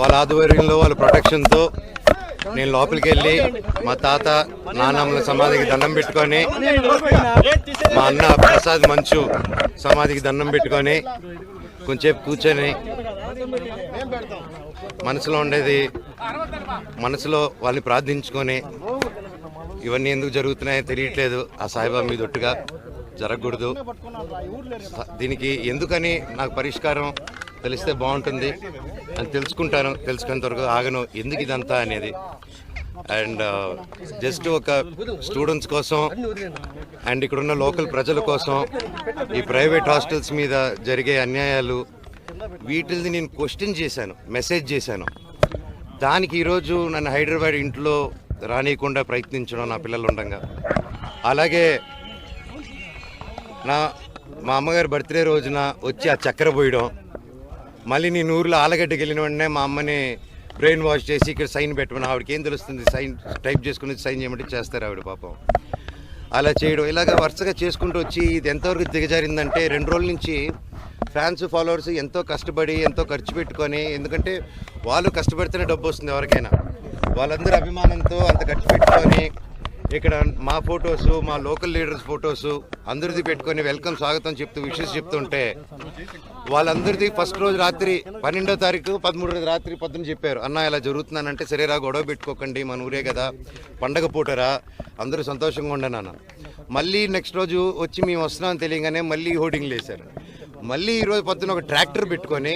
వాళ్ళ ఆధ్వర్యంలో వాళ్ళ ప్రొటెక్షన్తో నేను లోపలికి వెళ్ళి మా తాత నాన్నమ్మల సమాధికి దండం పెట్టుకొని మా అన్న ప్రసాద్ మంచు సమాధికి దండం పెట్టుకొని కొంచెంసేపు కూర్చొని మనసులో ఉండేది మనసులో వాళ్ళని ప్రార్థించుకొని ఇవన్నీ ఎందుకు జరుగుతున్నాయో తెలియట్లేదు. ఆ సాయిబాబా మీద ఒట్టుగా జరగకూడదు. దీనికి ఎందుకని నాకు పరిష్కారం తెలిస్తే బాగుంటుంది. అని తెలుసుకుంటాను తెలుసుకునే త్వరగా ఆగను. ఎందుకు ఇదంతా అనేది? అండ్ జస్ట్ ఒక స్టూడెంట్స్ కోసం అండ్ ఇక్కడున్న లోకల్ ప్రజల కోసం ఈ ప్రైవేట్ హాస్టల్స్ మీద జరిగే అన్యాయాలు వీటిని నేను క్వశ్చన్ చేశాను మెసేజ్ చేశాను. దానికి ఈరోజు నన్ను హైదరాబాద్ ఇంట్లో రానియకుండా ప్రయత్నించడం నా పిల్లలు ఉండగా. అలాగే నా మా అమ్మగారి బర్త్డే రోజున వచ్చి ఆ చక్కెర పోయడం మళ్ళీ నేను ఊర్లో ఆలగడ్డకి వెళ్ళిన వెంటనే మా అమ్మని బ్రెయిన్ వాష్ చేసి ఇక్కడ సైన్ పెట్టమని ఆవిడకి ఏం తెలుస్తుంది? సైన్ టైప్ చేసుకుని సైన్ చేయమంటే చేస్తారు ఆవిడ పాపం. అలా చేయడం ఇలాగ వరుసగా చేసుకుంటూ వచ్చి ఇది ఎంతవరకు దిగజారిందంటే రెండు రోజుల నుంచి ఫ్యాన్స్ ఫాలోవర్స్ ఎంతో కష్టపడి ఎంతో ఖర్చు పెట్టుకొని ఎందుకంటే వాళ్ళు కష్టపడితేనే డబ్బు వస్తుంది ఎవరికైనా. వాళ్ళందరూ అభిమానంతో అంత ఖర్చు పెట్టుకొని ఇక్కడ మా ఫొటోస్ మా లోకల్ లీడర్స్ ఫొటోస్ అందరిది పెట్టుకొని వెల్కమ్ స్వాగతం చెప్తూ విషెస్ చెప్తుంటే వాళ్ళందరిది ఫస్ట్ రోజు రాత్రి పన్నెండో తారీఖు పదమూడో రోజు రాత్రి పొద్దున చెప్పారు. అన్న ఇలా జరుగుతున్నానంటే సరేరా గొడవ పెట్టుకోకండి మన ఊరే కదా పండగ పూటరా అందరూ సంతోషంగా ఉండను మళ్ళీ నెక్స్ట్ రోజు వచ్చి మేము వస్తున్నామని తెలియగానే మళ్ళీ హోర్డింగ్లు వేశారు. మళ్ళీ ఈరోజు పొద్దున ఒక ట్రాక్టర్ పెట్టుకొని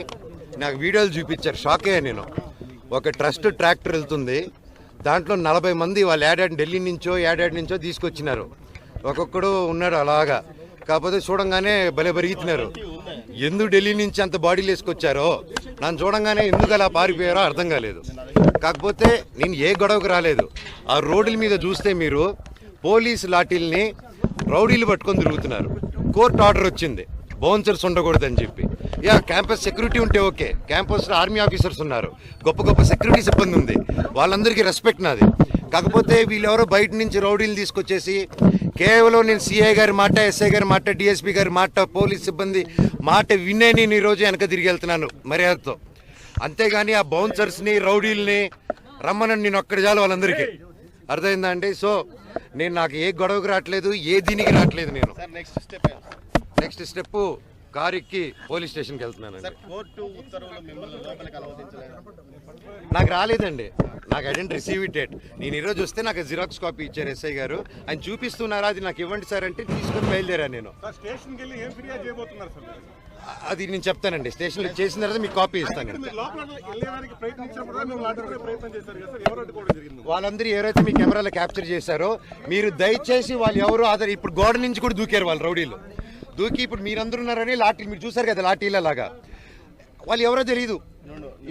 నాకు వీడియోలు చూపించారు. షాక్ అయ్యా నేను. ఒక ట్రస్ట్ ట్రాక్టర్ వెళ్తుంది. దాంట్లో నలభై మంది వాళ్ళు ఏడాడి ఢిల్లీ నుంచో ఏడాడి నుంచో తీసుకొచ్చినారు. ఒక్కొక్కడు ఉన్నాడు అలాగా. కాకపోతే చూడంగానే భలే పెరిగితున్నారు ఎందుకు ఢిల్లీ నుంచి అంత బాడీలు వేసుకొచ్చారో? నన్ను చూడంగానే ఎందుకు అలా పారిపోయారో అర్థం కాలేదు. కాకపోతే నేను ఏ గొడవకు రాలేదు. ఆ రోడ్ల మీద చూస్తే మీరు పోలీస్ లాఠీల్ని రౌడీలు పట్టుకొని తిరుగుతున్నారు. కోర్టు ఆర్డర్ వచ్చింది. బౌన్సర్స్ ఉండకూడదని చెప్పి. యా క్యాంపస్ సెక్యూరిటీ ఉంటే ఓకే. క్యాంపస్లో ఆర్మీ ఆఫీసర్స్ ఉన్నారు. గొప్ప గొప్ప సెక్యూరిటీ సిబ్బంది ఉంది. వాళ్ళందరికీ రెస్పెక్ట్ నాది. కాకపోతే వీళ్ళెవరో బయట నుంచి రౌడీలు తీసుకొచ్చేసి కేవలం నేను సిఐ గారి మాట ఎస్ఐ గారి మాట డిఎస్పీ గారి మాట పోలీస్ సిబ్బంది మాట వినే నేను ఈరోజు వెనక తిరిగి వెళ్తున్నాను మర్యాదతో. అంతేగాని ఆ బౌన్సర్స్ని రౌడీల్ని రమ్మనని నేను ఒక్కడి చాలు వాళ్ళందరికీ. అర్థమైందా అండి సో నేను నాకు ఏ గొడవకు రావట్లేదు ఏ దీనికి రావట్లేదు నేను. Next step next step car ఎక్కి పోలీస్ స్టేషన్కి అనుమతించలేదు నాకు రాలేదండి. నాకు I didn't receive it date. నేను ఈరోజు వస్తే నాకు జిరాక్స్ కాపీ ఇచ్చారు ఎస్ఐ గారు. ఆయన చూపిస్తున్నారా? అది నాకు ఇవ్వండి సార్ అంటే తీసుకొని బయలుదేరాను నేను? అది నేను చెప్తానండి. స్టేషన్లో చేసిన తర్వాత మీకు కాపీ ఇస్తాను. వాళ్ళందరూ ఎవరైతే మీ కెమెరాలో క్యాప్చర్ చేశారో మీరు దయచేసి వాళ్ళు ఎవరు ఆధార్ ఇప్పుడు గోడ నుంచి కూడా దూకారు వాళ్ళు రౌడీలు. దూకి ఇప్పుడు మీరందరూ ఉన్నారని లాఠీలు మీరు చూసారు కదా లాఠీల లాగా వాళ్ళు ఎవరో తెలియదు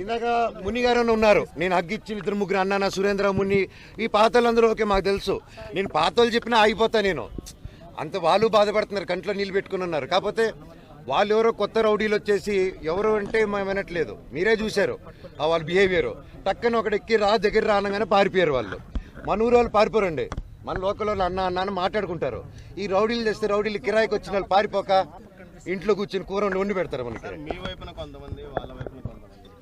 ఇందాక ముని గారు ఉన్నారు. నేను అగ్గిచ్చి ఇద్దరు ముగ్గురు అన్నాన సురేంద్ర ముని ఈ పాతలందరూ ఓకే మాకు తెలుసు. నేను పాతలు చెప్పినా ఆగిపోతా నేను. అంత వాళ్ళు బాధపడుతున్నారు కంట్లో నీళ్ళు పెట్టుకుని ఉన్నారు. కాకపోతే వాళ్ళు ఎవరో కొత్త రౌడీలు వచ్చేసి ఎవరు అంటే మేము వినట్లేదు. మీరే చూశారు ఆ వాళ్ళ బిహేవియర్ టక్కన ఒకటి ఎక్కి రా దగ్గర రానగానే పారిపోయారు వాళ్ళు. మన ఊరు వాళ్ళు పారిపోరండి. మన లోకల్ వాళ్ళు అన్న అన్న అని మాట్లాడుకుంటారు. ఈ రౌడీలు చేస్తే రౌడీలు కిరాయికి వచ్చిన వాళ్ళు పారిపోక ఇంట్లో కూర్చొని కూర వండి పెడతారు మనకి.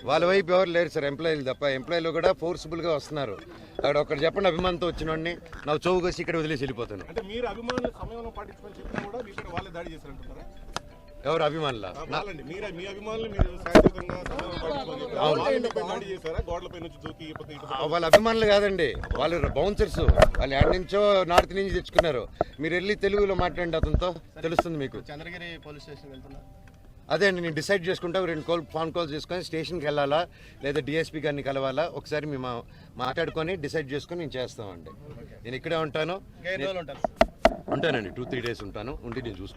వాళ్ళ వైపు ఎవరు లేరు సార్ ఎంప్లాయీలు తప్ప. ఎంప్లాయీలు కూడా ఫోర్స్ఫుల్గా వస్తున్నారు. అక్కడ ఒకటి చెప్పండి అభిమానంతో వచ్చిన వాడిని. నాకు చౌగు కోసి ఇక్కడ వదిలేసి వెళ్ళిపోతాను. ఎవరు అభిమానుల? వాళ్ళే అభిమానులు కాదండి. వాళ్ళు బౌన్సర్స్. వాళ్ళు ఎక్కడి నుంచో నార్త్ నుంచి తెచ్చుకున్నారు. మీరు వెళ్ళి తెలుగులో మాట్లాడండి అతనితో. తెలుస్తుంది మీకు. చంద్రగిరి పోలీస్ స్టేషన్ అదే అండి నేను డిసైడ్ చేసుకుంటా. రెండు కాల్ ఫోన్ కాల్స్ చేసుకొని స్టేషన్కి వెళ్ళాలా? లేదా డిఎస్పీ గారిని కలవాలా? ఒకసారి మేము మాట్లాడుకొని డిసైడ్ చేసుకొని నేను చేస్తామండి. నేను ఇక్కడే ఉంటాను. ఉంటానండి. టూ త్రీ డేస్ ఉంటాను. ఉండి నేను చూసుకుంటాను.